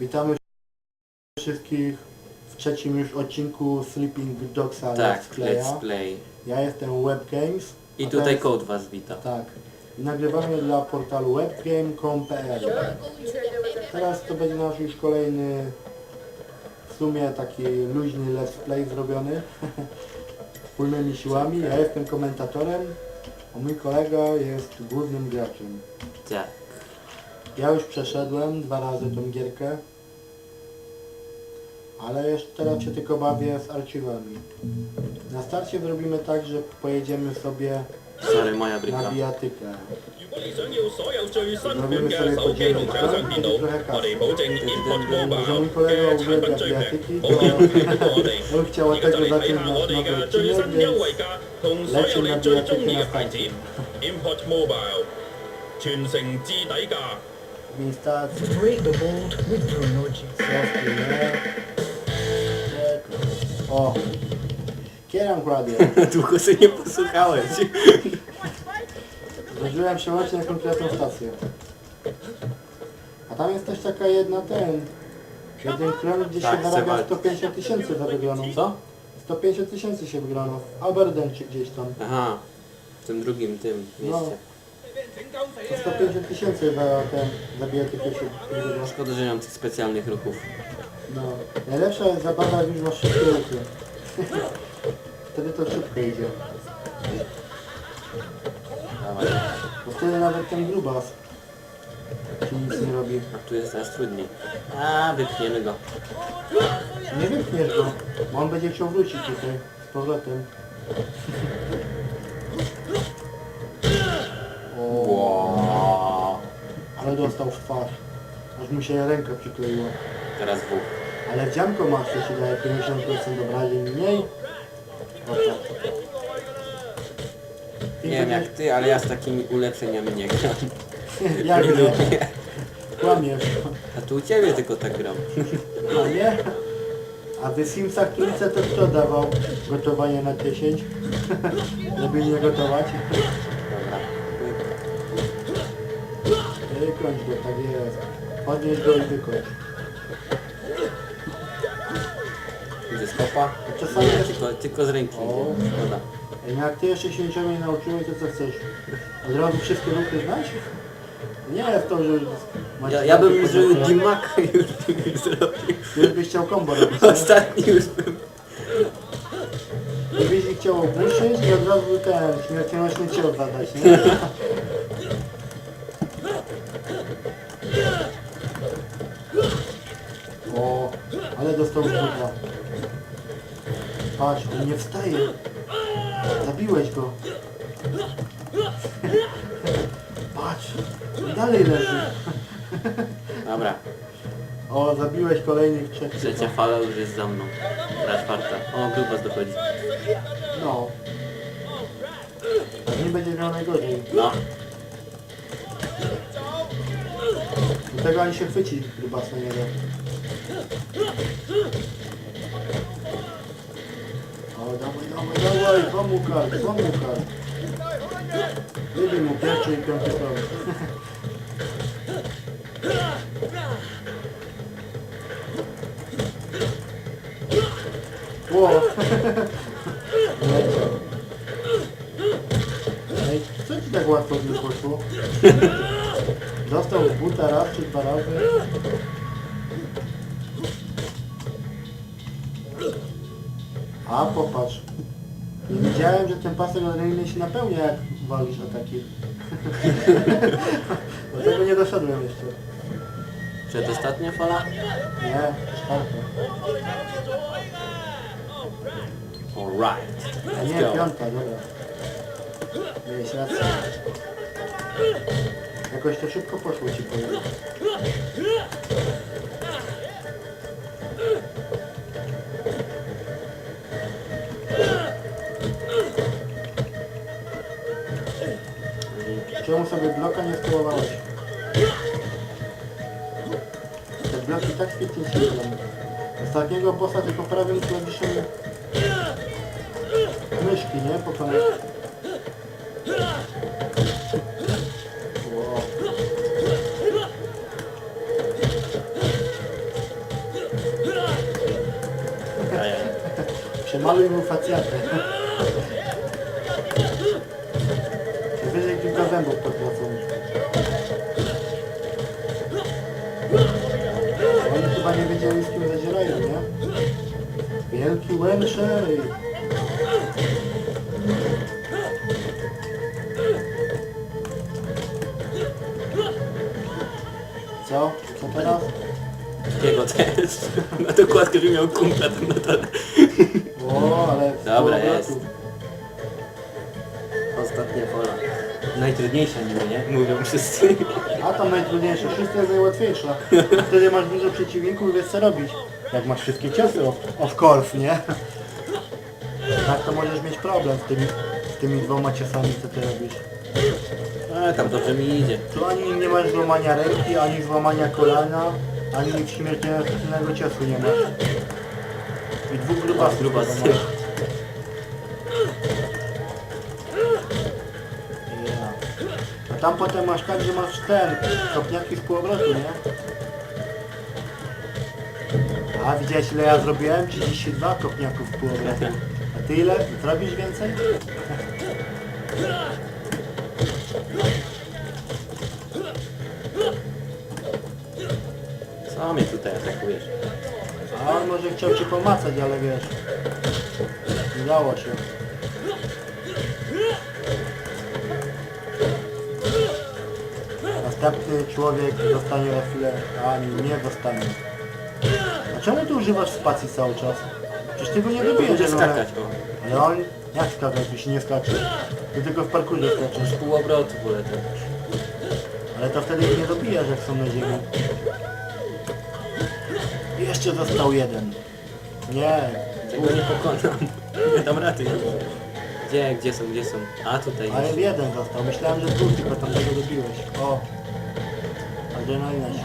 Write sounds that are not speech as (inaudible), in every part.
Witamy wszystkich w trzecim już odcinku Sleeping Dogsa Tak, Let's Playa. let's play. Ja jestem Webgames. I tutaj Code was wita. Tak. Nagrywamy dla portalu webgame.com.pl Teraz to będzie nasz już kolejny w sumie taki luźny let's play zrobiony (laughs) wspólnymi siłami. Ja jestem komentatorem, a mój kolega jest głównym graczem. Tak. Ja już przeszedłem dwa razy tą gierkę, ale jeszcze teraz się tylko bawię z archiwami. Na starcie zrobimy tak, że pojedziemy sobie Sorry, moja na bryka. bijatykę. 如果你想要所有最新款嘅手机同掌上电脑，我哋保证 Import Mobile 嘅产品最平，好嘢记得我哋。 On chciał (laughs) 而家 od 就 tego 嚟睇 zacząć 下我 nasz 哋 nowy 嘅最 odcinek, 新优 więc 惠价，同所有你最中意嘅牌子 Import Mobile，全城至底价。 w instalacji Break the mold with Brunoji. softy, nie? O! Kieram kładzie. (laughs) Długo się nie posłuchałeś. Zdążyłem przełączyć na konkretną stację. A tam jest też taka jedna ten... Jeden klon, gdzie Tak, się zarabia Sebald. 150 tysięcy za wygraną. Co? 150 tysięcy się wygrano. W Aberdeen czy gdzieś tam. Aha. W tym drugim tym mieście. To 150 tysięcy za ten... za się wygra. Szkoda, że nie mam tych specjalnych ruchów. No. Najlepsza jest zabawa, jak już masz szybkie ruchy. (laughs) Wtedy to szybko idzie. Dawaj. Bo wtedy nawet ten grubas ci nic nie robi. A tu jest teraz trudniej. A, wypchniemy go. Nie wypchniesz go, bo on będzie chciał wrócić tutaj z powrotem. O, Wow. ale dostał w twarz. Aż mu się ręka przykleiła. Teraz W. Ale wdzianko masz, to ci daje 50% obrażeń mniej. O tak. Ty Nie wiem jak ty, ale ja z takimi ulepszeniami nie gram. (laughs) Jak nie? Lubię. Kłamiesz. A tu u ciebie tylko tak gram. A nie? A w Simsach trójce to kto dawał gotowanie na 10? (laughs) Żeby nie gotować? Dobra. Wykończ go, tak jest. Podnieś go i wykończ. Idzie skopa. Czasami Nie, tylko, tylko z ręki O. idzie. Szkoda. Ej, no jak ty jeszcze się niczego nie nauczyłeś, to co chcesz? Od razu wszystkie ruchy znać? Nie jest to, że... Ja, ja bym już podstawy. Dimaka już, już zrobił. Ty byś chciał kombo robić, nie? Ostatni już bym. Gdybyś ich chciał ogłuszyć i od razu ten śmiercionośny cios zadać, nie? (laughs) nie wstaje. Zabiłeś go. Patrz, dalej leży. Dobra, O, zabiłeś kolejnych trzech. trzecia fala już jest za mną. Teraz czwarta. O, grubas dochodzi. No. Nie będzie miał najgorzej. No, Do tego ani się chwycić grubasa nie da. O, dawaj, dawaj, dawaj, pomukar, pomukar. Wybij mu pierwszy i piąty krok. Ło! Ej, co ci tak łatwo mi poszło? Dostał z buta raz czy dwa razy. A popatrz. Nie wiedziałem, że ten pasek adrenaliny się napełnia jak walisz ataki. (laughs) Do tego nie doszedłem jeszcze. przedostatnia fala? Nie, czwarta. Alright. A nie, Let's go. piąta, dobra. Miałeś rację. Jakoś to szybko poszło ci powiem. Czemu sobie bloka nie wpływałeś? Te bloki tak świetnie się robią. Ostatniego bossa tylko prawym klawiszem myszki, nie? Pokonać. Wow. (laughs) Przemaluj mu facjatę. (laughs) Co? Co teraz? Jego też. Na dokładkę, że miał kumpla tam na dole. O, ale... Dobra, jest. Ostatnia pola. Najtrudniejsza niby, nie? Mówią wszyscy. A tam najtrudniejsze, wszystko jest najłatwiejsze. Wtedy masz dużo przeciwników i wiesz co robić. Jak masz wszystkie ciosy, of, of course, nie? Tak to możesz mieć problem z tymi, z tymi dwoma ciosami, co ty robisz. Ale tam dobrze mi idzie. Tu ani nie masz złamania ręki, ani złamania kolana, ani śmiertelnego ciosu nie masz. I dwóch grubasów. Ja. A tam potem masz tak, że masz ten, kopniaki z półobrotu, nie? A widziałeś ile ja zrobiłem? 32 kopniaków w półobrotu. A ty ile? Zrobisz więcej? Co mnie tutaj atakujesz? A on może chciał cię pomacać, ale wiesz. Nie dało się. Następny człowiek dostanie na chwilę, a nie dostanie. A czemu ty używasz spacji cały czas? Przecież ty go nie. Będzie ale- skakać, o. Ale on, jak skakać, się nie skacze? Ty tylko w parkurze skaczesz. Pół obrotu wolę to. Ale to wtedy ich nie dobijasz, jak są na ziemi. Jeszcze został jeden. Nie. Tego nie pokonam. (laughs) Nie dam rady. Gdzie, gdzie są, gdzie są? A tutaj Ale jest. jeden został. Myślałem, że dwóch, tylko tamtego dobiłeś. O. Adrenalina się.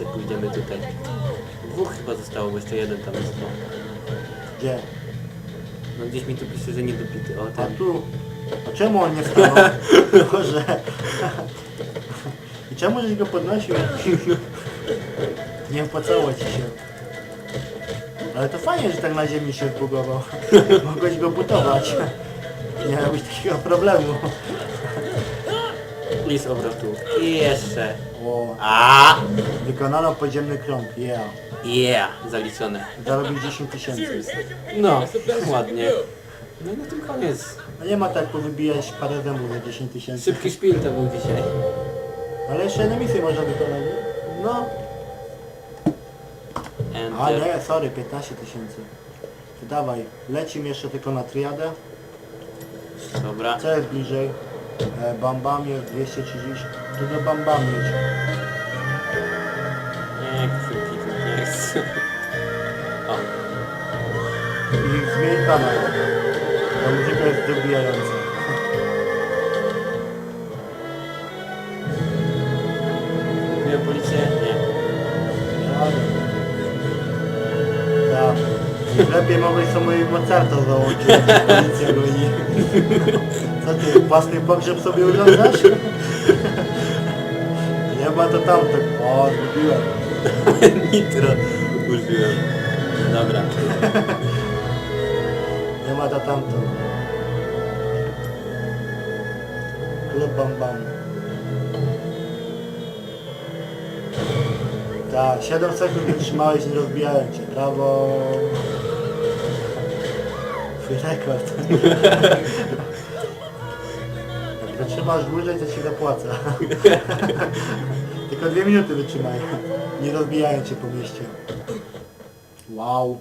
Eee, pójdziemy tutaj. Dwóch chyba zostało, bo jeszcze jeden tam został. Gdzie? No gdzieś mi tu pisze, że nie dobity. O, A ten. tu. A czemu on nie stanął? (laughs) Boże. (laughs) I czemu żeś go podnosił? Nie opłacało ci się. Ale to fajnie, że tak na ziemi się zbugował. (laughs) Mogłeś go butować. Nie miałbyś takiego problemu. Z obrotu. I jeszcze. O, A! wykonano podziemny krąg, yeah. Yeah! Zaliczone. Zarobił 10 tysięcy. No, ładnie. No i na tym koniec. No nie ma tak powybijać parę zębów za 10 tysięcy. Szybki szpil to był dzisiaj. Ale jeszcze jedną misję można wykonać, nie? No. A Enter. nie, sorry, 15 tysięcy. To dawaj, lecimy jeszcze tylko na triadę. Dobra. Co jest bliżej? E, jest 230. Tu do Bam Bam jedź. Nie chcę, Pitu, nie chcę. O, I zmień kanał. Ta muzyka jest dobijająca. miał policję? Nie. Tak. Lepiej mogłeś sobie Mozarta załączyć. Policja goni. Co ty, własny pogrzeb sobie urządzasz? To tamto. O, zgubiłem. (laughs) Nitro użyłem. Dobra. (laughs) Nie ma to tamto. Klub bam bam. Tak, 7 sekund wytrzymałeś nie rozbijałem cię. Brawo. Twój rekord. (laughs) Jak wytrzymasz dłużej, to ci zapłacę. (laughs) Tylko dwie minuty wytrzymaj. Nie rozbijają cię po mieście. Wow.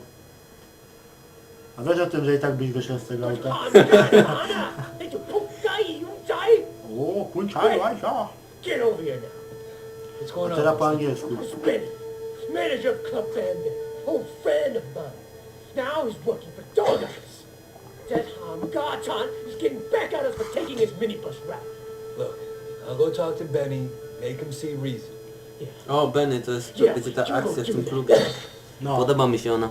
A wiesz o tym, że i tak byś wyszedł z tego auta? (laughs) O, kunczaj, Łajsia. Get over here now. What's going A on? teraz po angielsku. This man is your club bandit, old friend of mine. Now he's working for Donuts. Is getting back at us for taking his minibus route. Look, I'll go talk to Benny, make him see reason. O, Benny, to jest to Yeah, będzie ta akcja w tym klubie. (laughs) No, Podoba mi się ona.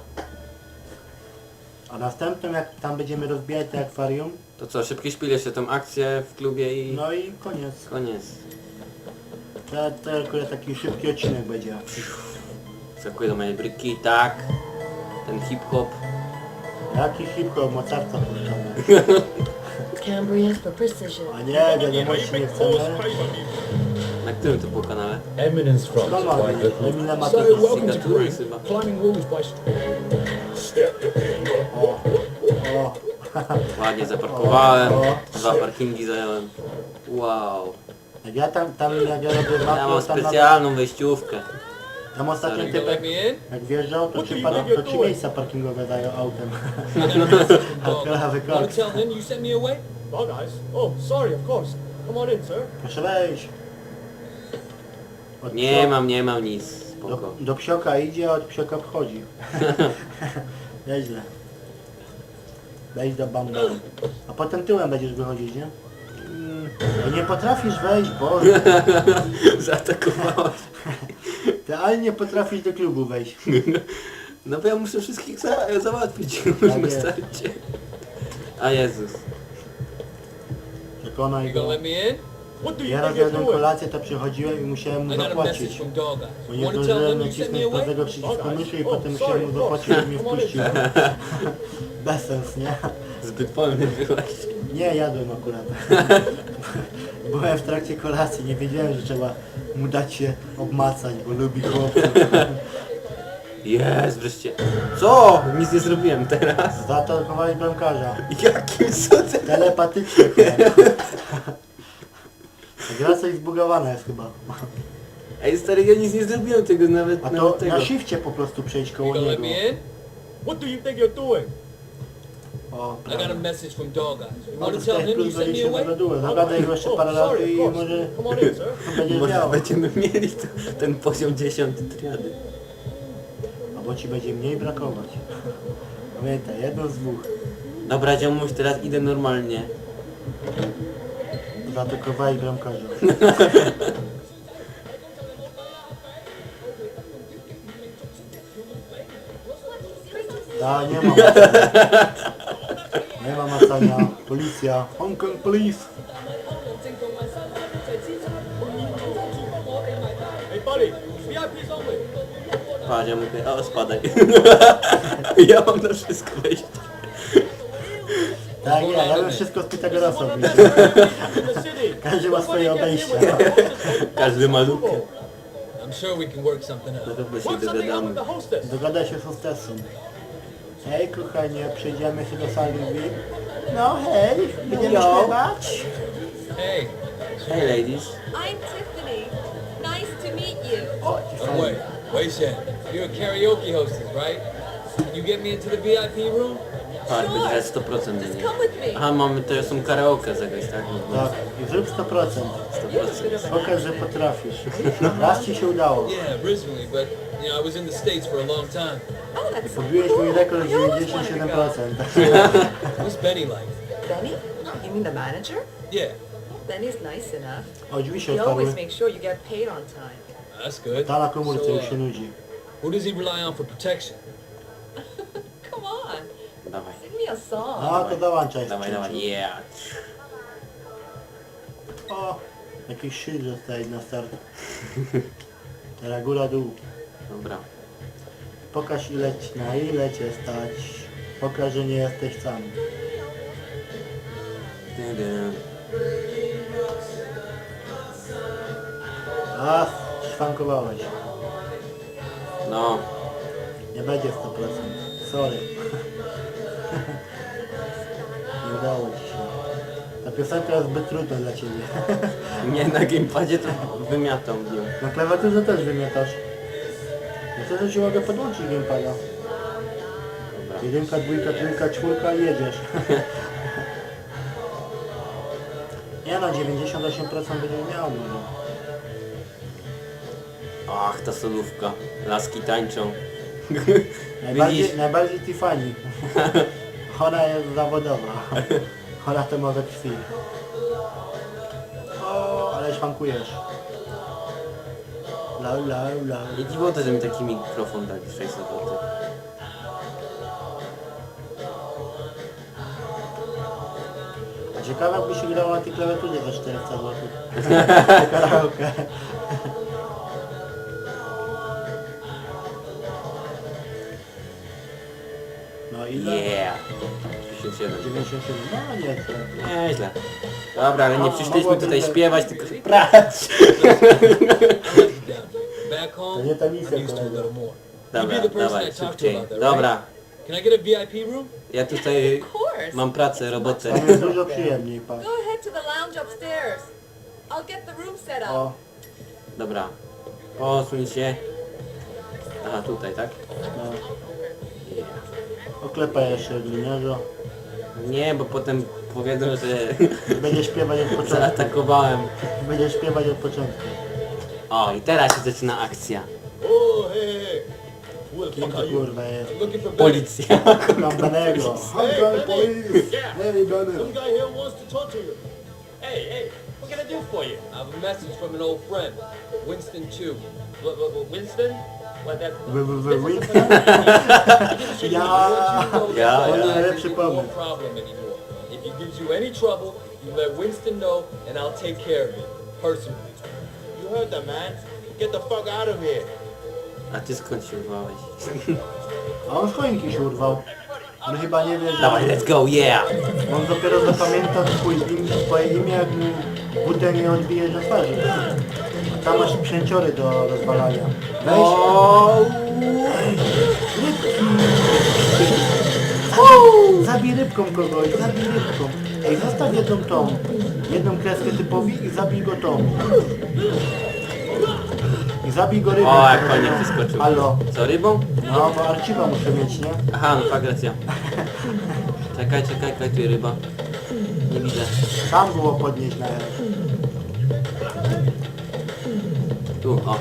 a następnym jak tam będziemy rozbijać te akwarium, To co, szybki szpil jeszcze tą akcję w klubie i no i koniec. koniec. To, to akurat taki szybki odcinek będzie. Skakuję do mojej bryki, tak. Ten hip-hop. Jaki hip-hop, mocarca puszczony. Cambrians for precision. A nie, wiadomości nie chcemy. Na którym to było kanale? Eminence private wiedzieć? group. Eminem ma So, to welcome to Singapore Greece. chyba. Climbing walls by... O, o. Ładnie zaparkowałem. O, Dwa parkingi zająłem. Wow. Jak ja tam, tam jak ja robię Ja mapę, mam tam, nawet, specjalną wejściówkę. Tam ostatni Sorry. typek, jak wjeżdżał, to trzy, par, to trzy miejsca parkingowe dają autem. I got a message from Dog. Alkoholowy Wanna koks. tell him you sent me away? Bug eyes? Oh, sorry, of course. Come on in, sir. Proszę wejść. Od Nie psio- mam, nie mam nic. Do, Spoko. do psioka idzie, a od psioka wchodzi. (laughs) Nieźle. Wejdź do bambam. A potem tyłem będziesz wychodzić, nie? Mm, no nie potrafisz wejść, Boże. (laughs) Zaatakowałeś. (laughs) Ty ale nie potrafisz do klubu wejść. (laughs) No bo ja muszę wszystkich za załatwić Tak na jest. starcie. A Jezus. Przekonaj You gonna go. let me in? What do you Ja think raz you're jadłem doing? kolację, to przychodziłem i musiałem mu I got a message zapłacić. from Dog Eyes. Bo You nie wanna tell zdążyłem him you sent me nacisnąć away? przycisku Dobra. myszy i O, potem sorry, musiałem mu course. zapłacić, żeby mnie Come on in, wpuścił. (laughs) Bez sens, nie? Zbyt wolny byłaś. Nie, jadłem akurat. (laughs) Byłem w trakcie kolacji, nie wiedziałem, że trzeba mu dać się obmacać, bo lubi chłopców. (laughs) Jest wreszcie. Co? Nic nie zrobiłem teraz. Zaatakowali bramkarza. Jakim cudem? Telepatycznie chyba. Gra coś zbugowana jest chyba. Ej stary, ja nic nie zrobiłem tego nawet, A to nawet tego. na shifcie po prostu przejść You koło let niego. me in? What do you think you're doing? O, I got a prawda. message from Dog Eyes. You No wanna to tell tutaj him you plus sent me 20 away? zagaduje. Zagadaj go jeszcze Oh, parę lat sorry, i of course. może Come on in, sir. (laughs) będzie Może działo. będziemy mieli to, ten poziom 10 triady. Albo ci będzie mniej brakować. Pamiętaj, jedno z dwóch. Dobra, ziomuś, teraz idę normalnie. Zaatakowali bramkarza. (laughs) Ta, nie ma. (laughs) Nie ma macania. Policja. Hong Kong Police. Ja mówię, o spadaj. (laughs) ja mam na wszystko wejść. Tak, nie, ja bym wszystko z Pitagorasa (laughs) city. Każdy ma swoje obejścia. Każdy ma lukę. I'm sure we can work something out. out dogadamy. with the hostess. Dogada się z hostessą. Hej kochanie, przejdziemy się do sali VIP. No hej, będziemy Jo. śpiewać. Hey, Hey ladies. I'm Tiffany. Nice to meet you. O, i oh, fajnie. wait, wait, Shen. You're a karaoke hostess, right? Can you get me into the VIP room? Patrz, będzie 100% Just nie. come with me. Aha, mamy teraz są karaoke zagrać, tak? Tak, i zrób 100%. 100%. Pokaż, że potrafisz. Raz ci się udało. Yeah, originally, but you know, I was in the States for a long time. Oh, that's Pobiłeś mój rekord I always wanted to 97%. go. What's Benny like? Benny? You mean the manager? Yeah, Benny's nice enough. O, drzwi się He always makes sure you get paid on time. that's good. Ta na komórce So, już uh, się nudzi. who does he rely on for protection? Dawaj. Sing me a song. No to załączaj. Dawaj, dawaj, yeah. O, jakiś szyld zostaje na start. Teraz góra dół. Dobra. Pokaż ile, ci- na ile cię stać. Pokaż, że nie jesteś sam. Dydy. A, szwankowałeś. No, Nie będzie 100%. Sorry. Nie udało ci się. Ta piosenka jest zbyt trudna dla ciebie. (laughs) nie na gamepadzie to wymiatam w nią. Na klawiaturze też wymiatasz. Ja też ci mogę podłączyć gamepada. Dobra. Jedynka, dwójka, trójka, czwórka i jedziesz. (laughs) Nie no, 98% będzie miał może. Ach, ta solówka. Laski tańczą. Najbardziej, (laughs) Widzisz? najbardziej Tiffany. Ona jest zawodowa. Ona to ma we krwi. O, ale szwankujesz. Lau, lau, lau. Nie dziwo to, że mi taki mikrofon dali 600 zł. A ciekawe jakby się grało na tej klawiaturze za 400 zł. (laughs) Karaoke. 57. 97, no nie Nieźle. Dobra, ale nie O, przyszliśmy mogłoby tutaj śpiewać, tylko prać. Back To nie ta misja I'm used to a kolega. little more. Dobra, dawaj, szybciej. Dobra? Can I get a VIP room? ja tutaj Of course. mam pracę, robotę. Tam jest dużo przyjemniej, patrz. Go ahead to the lounge upstairs. I'll get the room set up. O, Dobra. Posuń się. Aha, tutaj, tak? no. Yeah. Oklepaj jeszcze gliniarzo. Nie, bo potem powiedzą, że Będzie śpiewać od początku. zaatakowałem. Będzie śpiewać od początku. O, i teraz się zaczyna akcja. Oh, hey, hey, hey. Who the Kim fuck to are you? kurwa jest? Looking for Benny. Policja. Hey. Police. Yeah. Some guy here wants to talk to you. Hey, hey, what can I do for you? I have a message from an old friend, Winston Chu. Winston? What, that... Wy, wy, wy, wy. Ja. Ja, To ja. najlepszy no pomysł. problem anymore. If he gives you any trouble, you let Winston know, and I'll take care of it personally. You heard that, man. Get the fuck out of here. A ty skąd się urwałeś? A on z choinki się urwał. On chyba nie wie, że... Dawaj, let's go, yeah! On dopiero zapamięta twój im, twoje imię, jak mu butem nie odbijesz na twarzy. Tam masz przęciory do rozwalania. Weź. Rybki. Zabij rybką kogoś, zabij rybką. Ej, zostaw jedną tą, jedną kreskę typowi i zabij go tą. I zabij go rybą. O, jak fajnie wyskoczył. Halo. Co, rybą? No, bo archiwa muszę mieć, nie? Aha, no racja. Czekaj, czekaj, czekaj, tu ryba. Nie widzę. Tam było podnieść na Tu, o.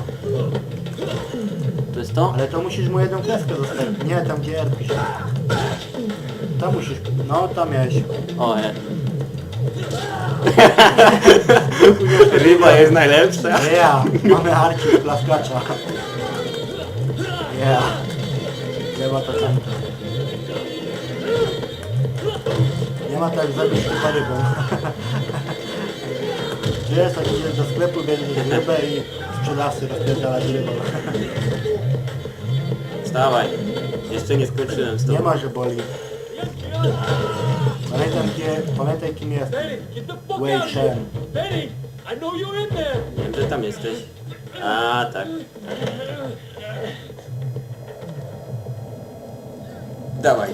To jest to? Ale to musisz mu jedną kreskę zostawić. Nie, tam gdzie R pisze. Tam musisz... No, tam miałeś. O, e. (laughs) Ryba jest najlepsza. Yeah, mamy arci plaskacza. Yeah. Nie ma to tam. Nie ma tak zabić chyba rybą. Wiesz, jak idziesz do sklepu, bierzesz rybę i sprzedawcy rozpierdalać rybą. Wstawaj. Jeszcze nie skończyłem z Nie tobą. ma, że boli. Pamiętam, gdzie, pamiętaj kim jest. Wei there! Wiem, że tam jesteś. A, tak. Dawaj.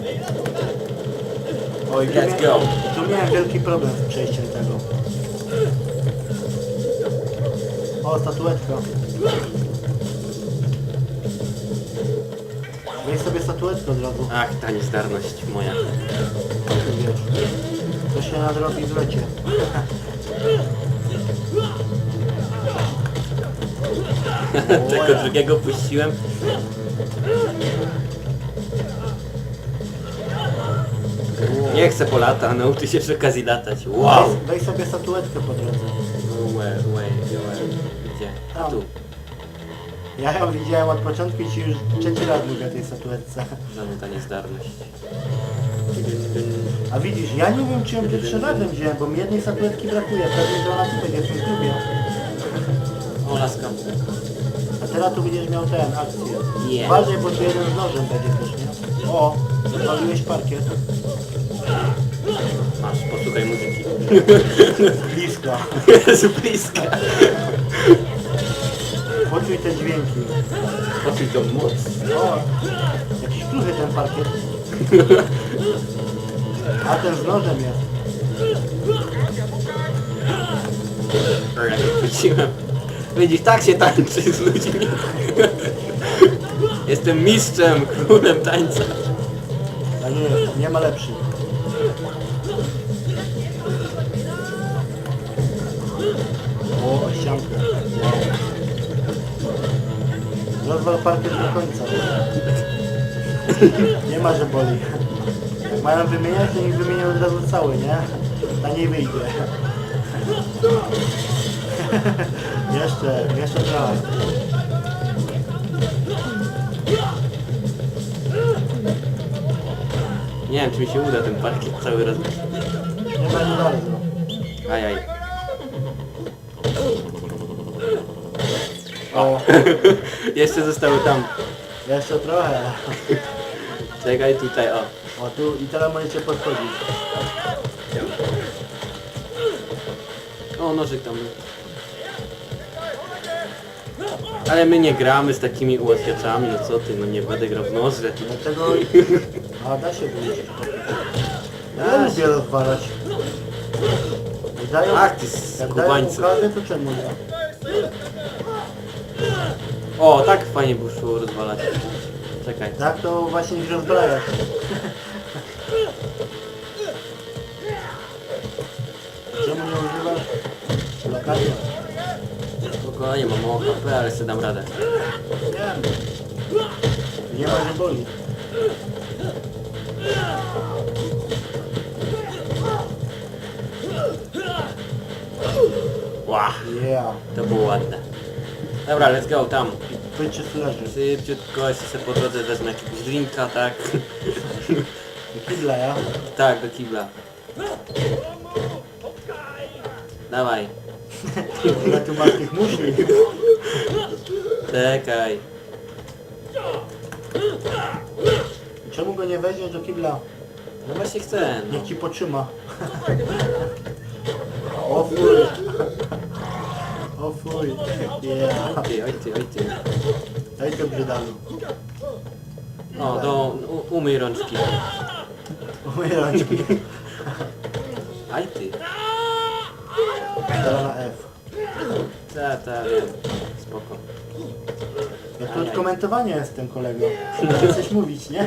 Oj, tu Let's go. Tu miałem wielki problem z przejściem tego. O, statuetka. Weź sobie statuetkę od razu. Ach, ta niezdarność moja. Wiesz. To się nadrobi w lecie. (laughs) Tego drugiego puściłem. Nie chcę polata, nauczy się przy okazji latać. Wow! Weź, weź sobie statuetkę po drodze. Łe, łe, łe. Tu. Ja ją widziałem od początku i ci już trzeci raz mówię o tej statuetce. Ta niezdarność. A widzisz, ja nie wiem czy ją pierwszy razem wziąłem, bo mi jednej statuetki brakuje. Pewnie, że ona tutaj jest w tym klubie. O, laska. A teraz tu będziesz miał ten, akcję. Nie. Uważaj, bo tu jeden z nożem będzie też, nie? O, zapaliłeś parkiet. Masz, posłuchaj muzyki. (laughs) Blisko. Jezu, bliska. Poczuj te dźwięki. Poczuj tą moc. O, jakiś kruchy ten parkiet. A ten z nożem jest. Chwyciłem. Widzisz, tak się tańczy z ludźmi. Jestem mistrzem, królem tańca. A nie, nie ma lepszych. O, ściankę. Parkiet do końca. Nie ma, że boli. Jak mają wymieniać, to niech wymienią od razu cały, nie? Taniej wyjdzie. (laughs) jeszcze, jeszcze trochę. Nie wiem, czy mi się uda ten parkiet cały raz. Nie ma nie bardzo. Ajaj. O, (laughs) Jeszcze zostały tam. jeszcze trochę. Czekaj tutaj, o. O tu i teraz możecie podchodzić. O, nożyk tam był. Ale my nie gramy z takimi ułatwiaczami, no co ty, no nie będę grał w noże. Dlatego... A da się wyjść. Ja lubię rozwalać. Jak Dają, Ach, ty jak dają układy, to czemu nie? O, tak fajnie by szło rozwalać. Czekaj. Tak to właśnie ich rozbrajać. Czemu nie używasz? Lokalnie. Spokojnie, mam mało HP, ale sobie dam radę. Nie ma, że boli. Ła, Yeah. to było ładne. Dobra, let's go tam. Z leży. Szybciutko, jeszcze sobie po drodze wezmę jakiegoś drinka, tak? Kibla, ja? tak, do kibla. Dawaj, Ile tu masz tych muszli? czekaj. Czemu go nie weźmiesz do kibla? No właśnie chcę, no. Niech ci potrzyma. O fuj. O fuj. Yeah. Oj ty, oj ty, oj ty. Daj to brzydalu. O, do, u, umyj rączki. Umyj rączki. Aj ty. Teraz na F. Ta, ta, wiem. Spoko. Ja tu od komentowania jestem kolego. Muszę coś mówić, nie?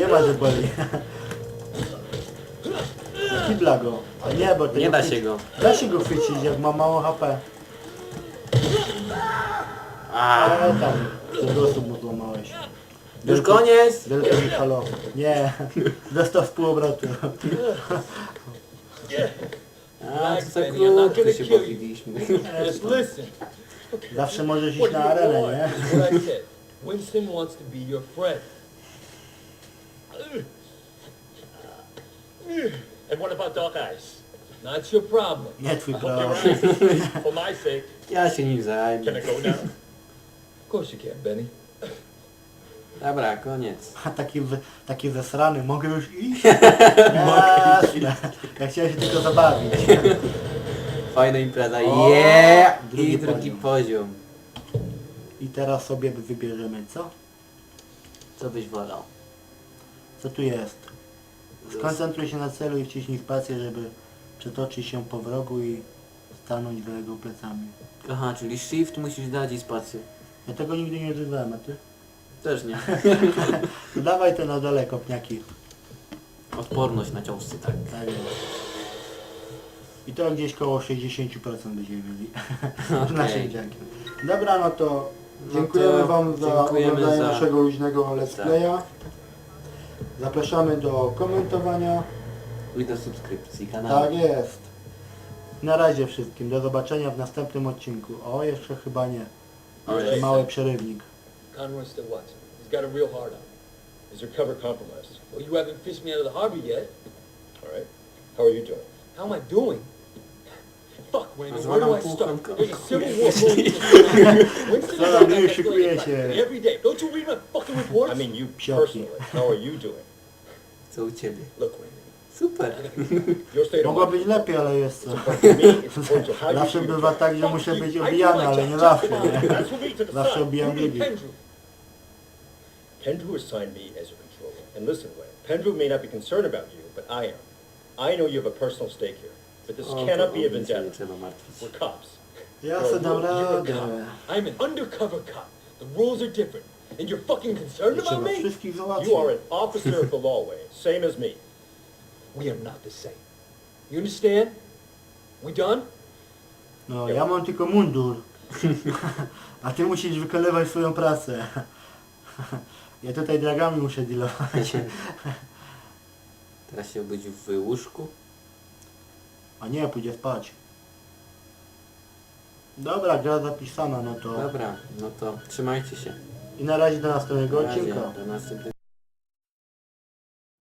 Nie ma, że boli. Do kibla go. A nie, bo tego Nie da chwyci- się go. Da się go chwycić, jak ma mało HP. A, Ale tam, z osób mu złamałeś. już koniec? Wielkie mi halo. Nie, dostał z półobrotu. A, co za Benny, I'm not krótko się bawiliśmy. Just listen. Zawsze możesz iść na arenę, nie? What I said. Winston wants to be your friend. And what about Doc Ice? Not your problem. Nie twój You're problem. right. For my sake, Ja się nim can zajmę. I go now? (laughs) Of course you can, Benny. Dobra, koniec. A taki, wy- taki zesrany, mogę już iść? (laughs) Jasne. Ja chciałem się tylko zabawić. (laughs) Fajna impreza. O, Yeah! drugi I drugi poziom. poziom. I teraz sobie wybierzemy, co? Co byś wolał? Co tu jest? Skoncentruj się na celu i wciśnij spację, żeby przetoczyć się po wrogu i stanąć za jego plecami. Aha, czyli shift musisz dać i spację. Ja tego nigdy nie używałem, a ty? Też nie. To (laughs) dawaj to na dole, kopniaki. Odporność na ciosy, tak. Tak jest. I to gdzieś koło 60% będziemy mieli. (laughs) Okej. Naszym dziękiem. Dobra, no to No dziękujemy to Wam za dziękujemy oglądanie za- naszego luźnego let's Tak. playa. Zapraszamy do komentowania. I do subskrypcji kanału. Tak jest. Na razie wszystkim. Do zobaczenia w następnym odcinku. O, jeszcze chyba nie. Jeszcze mały przerywnik. Conroy's still what? He's got a real hard on. Is your cover compromised? Well, you haven't fished me out of the harbor yet. All right. How are you doing? How am I doing? Fuck, Randy, That's where do (laughs) what I I'm start? talking There's a about. civil war going on. Winston Co and tam, I już got szykuje like się. every day. Don't you read my fucking reports? I mean, you Psioki. personally. How are you doing? Co u ciebie? Look, Randy, Super. Your state of Mogło mind być lepiej, ale jest co. is important to me. It's important to (laughs) how you Zawsze see your bywa job. tak, że muszę być I do obijany, my ale job nie just zawsze. fine. Nie? That's for me to Zawsze decide. obijam You need drugich. Pendrew. Pendrew assigned me as your controller. And listen, Wayne, Pendrew may not be concerned about you, but I am. I know you have a personal stake here. But this O, cannot to be a nic się nie vendetta. trzeba martwić. We're cops. Ja se dam You're a radę. cop. I'm an undercover cop. The rules are different. And you're fucking concerned about Trzeba me? wszystkich You are an officer of the law, same as me. We are not the same. You understand? We done? No, ja mam tylko mundur. (laughs) A ty musisz wykonywać swoją pracę. (laughs) Ja tutaj dragami muszę dealować. (laughs) Teraz się obudzi w łóżku. A nie, pójdzie spać. Dobra, gra zapisana, no to... Dobra, no to trzymajcie się. I na razie do następnego Na razie, odcinka. do następnego.